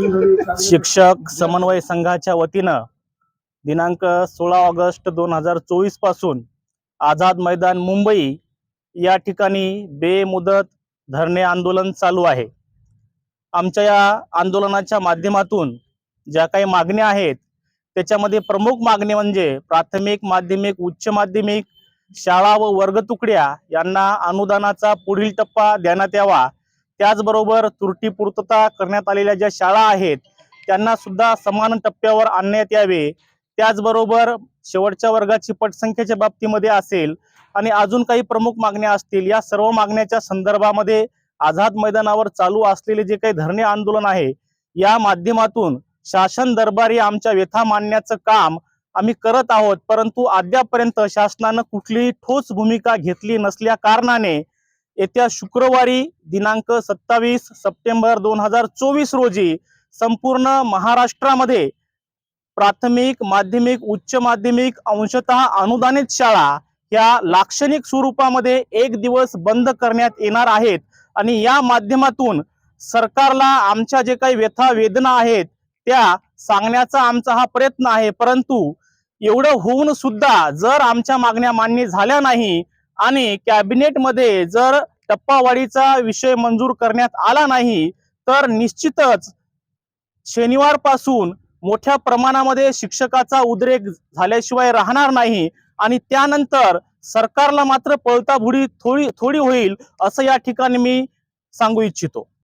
शिक्षक समन्वय संघाच्या वतीनं दिनांक सोळा ऑगस्ट दोन हजार चोवीसपासून आझाद मैदान मुंबई या ठिकाणी बेमुदत धरणे आंदोलन चालू आहे. आमच्या या आंदोलनाच्या माध्यमातून ज्या काही मागण्या आहेत त्याच्यामध्ये प्रमुख मागणी म्हणजे प्राथमिक माध्यमिक उच्च माध्यमिक शाळा व वर्ग तुकड्या यांना अनुदानाचा पुढील टप्पा देण्यात यावा. त्याचबरोबर त्रुटी पूर्तता करण्यात आलेल्या ज्या शाळा आहेत त्यांना सुद्धा समान टप्प्यावर आणण्यात यावे. त्याचबरोबर शेवटच्या वर्गाची पटसंख्येच्या बाबतीमध्ये असेल आणि अजून काही प्रमुख मागण्या असतील या सर्व मागण्याच्या संदर्भामध्ये आझाद मैदानावर चालू असलेले जे काही धरणे आंदोलन आहे या माध्यमातून शासन दरबारी आमच्या व्यथा मांडण्याचं काम आम्ही करत आहोत परंतु अद्यापर्यंत शासनानं कुठलीही ठोस भूमिका घेतली नसल्या कारणाने येत्या शुक्रवारी दिनांक सत्तावीस सप्टेंबर दोन हजार चोवीस रोजी संपूर्ण महाराष्ट्रामध्ये प्राथमिक माध्यमिक उच्च माध्यमिक अंशतः अनुदानित शाळा या लाक्षणिक स्वरूपामध्ये एक दिवस बंद करण्यात येणार आहेत. आणि या माध्यमातून सरकारला आमच्या जे काही व्यथा वेदना आहेत त्या सांगण्याचा आमचा हा प्रयत्न आहे. परंतु एवढं होऊन सुद्धा जर आमच्या मागण्या मान्य झाल्या नाही आणि कॅबिनेटमध्ये जर टप्पावाढीचा विषय मंजूर करण्यात आला नाही तर निश्चितच शनिवारपासून मोठ्या प्रमाणामध्ये शिक्षकाचा उद्रेक झाल्याशिवाय राहणार नाही आणि त्यानंतर सरकारला मात्र पळताभुडी थोडी थोडी होईल असं या ठिकाणी मी सांगू इच्छितो.